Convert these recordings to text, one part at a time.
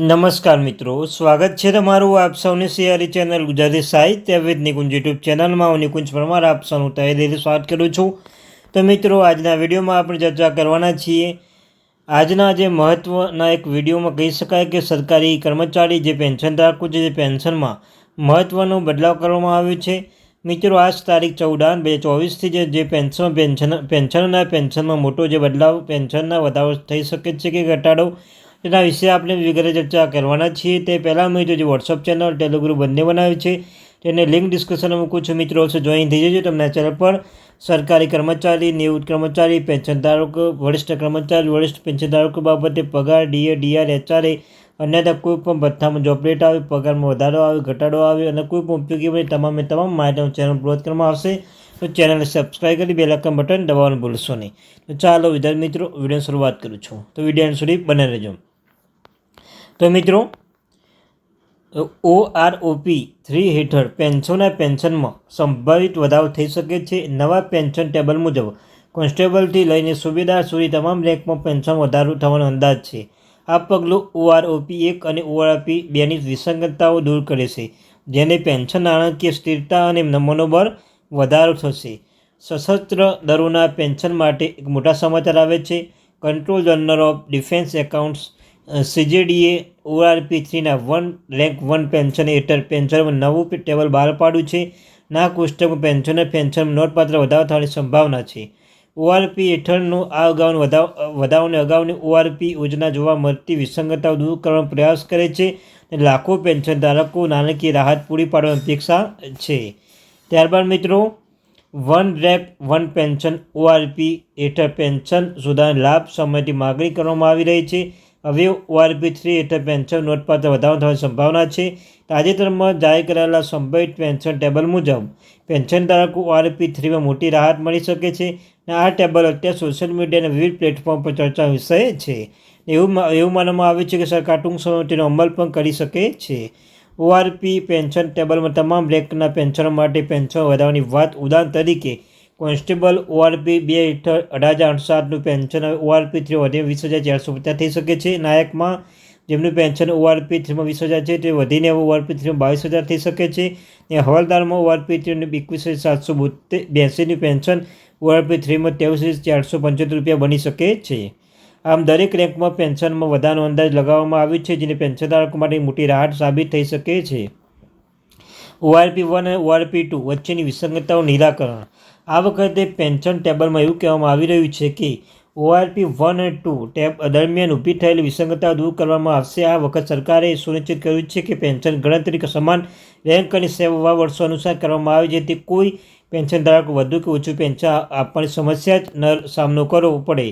નમસ્કાર મિત્રો, સ્વાગત છે તમારું આપ સૌની સિયારી ચેનલ ગુજરાતી સાહિત્ય વિદ નિકુંજ યુટ્યુબ ચેનલમાં. હું નિકુંજ પરમાર, આપ સૌનું તહે દિલથી સ્વાગત કરું છું. તો મિત્રો, આજના વિડીયોમાં આપણે ચર્ચા કરવાના છીએ. આજના જે મહત્ત્વના એક વિડીયોમાં કહી શકાય કે સરકારી કર્મચારી જે પેન્શન ધારકો છે, જે પેન્શનમાં મહત્ત્વનો બદલાવ કરવામાં આવ્યો છે. મિત્રો, આજ તારીખ ચૌદ બે ચોવીસથી જે જે પેન્શન પેન્શન, પેન્શનના પેન્શનમાં મોટો જે બદલાવ, પેન્શનના વધારો થઈ શકે છે કે ઘટાડો તેના વિશે આપણે વગેરે ચર્ચા કરવાના છીએ. તે પહેલાં મેં જે વોટ્સઅપ ચેનલ ટેલિગ્રુપ બંને બનાવ્યું છે, તેને લિંક ડિસ્કશનમાં મૂકું છું. મિત્રો છે જોઈન થઈ જજો. તમને ચેનલ પર સરકારી કર્મચારી, નિવૃત્ત કર્મચારી, પેન્શન ધારકો, વરિષ્ઠ કર્મચારી, વરિષ્ઠ પેન્શન ધારકો બાબતે પગાર ડીએ ડીઆર એચઆરએ અન્યથા કોઈ પણ ભથ્થામાં જોબલેટ આવે, પગારમાં વધારો આવે, ઘટાડો આવે અને કોઈ પણ ઉપયોગી બને, તમામે તમામ માહિતી ચેનલ ગ્રોથ કરવામાં આવશે. તો ચેનલને સબસ્ક્રાઈબ કરી બેલાકન બટન દબાવવાનું ભૂલશો નહીં. તો ચાલો વિદ્યાર્થી મિત્રો વીડિયો શરૂઆત કરું છું. તો વીડિયો સુધી બને રહેજો. તો મિત્રો ઓ આર ઓપી થ્રી હેઠળ પેન્શનના પેન્શનમાં સંભવિત વધારો થઈ શકે છે. નવા પેન્શન ટેબલ મુજબ, કોન્સ્ટેબલથી લઈને સુબેદાર સુધી તમામ રેન્કમાં પેન્શન વધારો થવાનો અંદાજ છે. આ પગલું ઓઆરઓપી એક અને ઓઆરઓપી બેની વિસંગતતાઓ દૂર કરે છે, જેને પેન્શન નાણાકીય સ્થિરતા અને મનોબળ વધારો થશે. સશસ્ત્ર દળોના પેન્શન માટે એક મોટા સમાચાર આવે છે. Control general of defence accounts CGDA ORP થ્રીના one rank one pension હેઠળ પેન્શનમાં નવું ટેબલ બહાર પાડ્યું છે. ના કોષ્ટકમાં પેન્શનર પેન્શન નોંધપાત્ર વધારો થવાની સંભાવના છે. ઓઆરપી હેઠળનું આ અગાઉની વધાવ વધાવને અગાઉની ઓઆરપી યોજના જોવા મળતી વિસંગતતાઓ દૂર કરવાનો પ્રયાસ કરે છે અને લાખો પેન્શન ધારકો નાણાકીય રાહત પૂરી પાડવાની અપેક્ષા છે. ત્યારબાદ મિત્રો, વન રેપ, વન પેન્શન, ઓઆરપી હેઠળ પેન્શન સુધારણા લાભ સમયથી માગણી કરવામાં આવી રહી છે. હવે ઓઆરપી થ્રી હેઠળ પેન્શન નોંધપાત્ર વધારો થવાની સંભાવના છે. તાજેતરમાં જાહેર કરાયેલા સંભવિત પેન્શન ટેબલ મુજબ પેન્શન ધારકો ઓઆરપી થ્રીમાં મોટી રાહત મળી શકે છે અને આ ટેબલ અત્યારે સોશિયલ મીડિયાના વિવિધ પ્લેટફોર્મ પર ચર્ચા વિષય છે. એવું એવું માનવામાં આવે છે કે સરકાર ટૂંક સમયમાં તેનો અમલ પણ કરી શકે છે. ઓઆરપી પેન્શન ટેબલમાં તમામ બ્રેકના પેન્શનો માટે પેન્શન વધારવાની વાત ઉદાહરણ તરીકે કોન્સ્ટેબલ ઓઆરપી બે હેઠળ અઢાર હજાર આઠસો પેન્શન ઓઆરપી થ્રી વધીને વીસ હજાર ચારસો પચાસ થઈ શકે છે. નાયકમાં જેમનું પેન્શન ઓઆરપી થ્રીમાં વીસ હજાર છે, તે વધીને ઓઆરપી થ્રીમાં બાવીસ હજાર થઈ શકે છે. ને હવાલદારમાં ઓઆરપી થ્રીને એકવીસ હજાર સાતસો બોતેર બ્યાસીનું પેન્શન ઓઆરપી થ્રીમાં ત્રેવીસ હજાર ચારસો પંચોતેર રૂપિયા બની શકે છે. આમ દરેક રેન્કમાં પેન્શનમાં વધારાનો અંદાજ લગાવવામાં આવ્યો છે, જેને પેન્શનધારકો માટે મોટી રાહત સાબિત થઈ શકે છે. ઓઆરપી વન અને ઓઆરપી ટુ વચ્ચેની વિસંગતતાઓ નિરાકરણ. આ વખતે પેન્શન ટેબલમાં એવું કહેવામાં આવી રહ્યું છે કે ઓઆરપી વન અને ટુ ટેબ દરમિયાન ઊભી થયેલી વિસંગતતા દૂર કરવામાં આવશે. આ વખત સરકારે સુનિશ્ચિત કર્યું છે કે પેન્શન ગણતરી સમાન રેન્ક અને સેવા વર્ષો અનુસાર કરવામાં આવે, જેથી કોઈ પેન્શન ધારકો વધુ કે ઓછું પેન્શન આપવાની સમસ્યા જ ન સામનો કરવો પડે.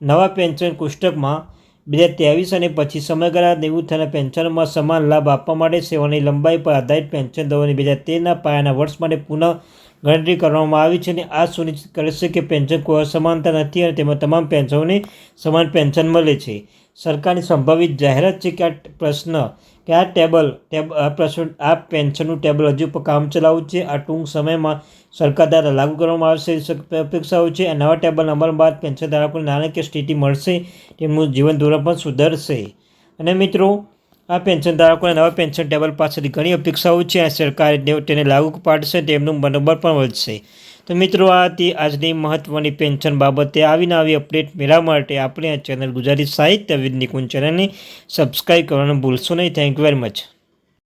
નવા પેન્શન કોષ્ટકમાં બે હજાર ત્રેવીસ અને પછી સમયગાળા નિવૃત્ત થયેલા પેન્શનમાં સમાન લાભ આપવા માટે સેવાની લંબાઈ પર આધારિત પેન્શન દરોની બે હજાર તેરના પાયાના વર્ષ માટે પુનઃ ગણતરી કરવામાં આવી છે અને આ સુનિશ્ચિત કરે છે કે પેન્શન કોઈ અસમાનતા નથી અને તેમાં તમામ પેન્શનોને સમાન પેન્શન મળે છે. સરકારની સંભવિત જાહેરાત છે કે આ પ્રશ્ન, કે આ ટેબલ, ટેબ, આ પ્રશ્ન, આ પેન્શનનું ટેબલ હજુ પણ કામ ચલાવવું છે. આ ટૂંક સમયમાં સરકાર દ્વારા લાગુ કરવામાં આવશે અપેક્ષાઓ છે આ નવા ટેબલ અમલ બાદ પેન્શન ધારકોને નાણાકીય સ્થિતિ મળશે. તેમનું જીવન ધોરણ પણ સુધરશે. અને મિત્રો આ પેન્શન ધારકોને નવા પેન્શન ટેબલ પાસેથી ઘણી અપેક્ષાઓ છે અને સરકારે તેને લાગુ પાડશે તેમનું મનોબળ પણ વધશે. તો મિત્રો, આ હતી આજની મહત્ત્વની પેન્શન બાબતે આવીને આવી અપડેટ મેળવવા માટે આપણે આ ચેનલ ગુજરાતી સાહિત્ય વિદ નિકુંજ ચેનલને સબસ્ક્રાઈબ કરવાનું ભૂલશો નહીં. Thank you very much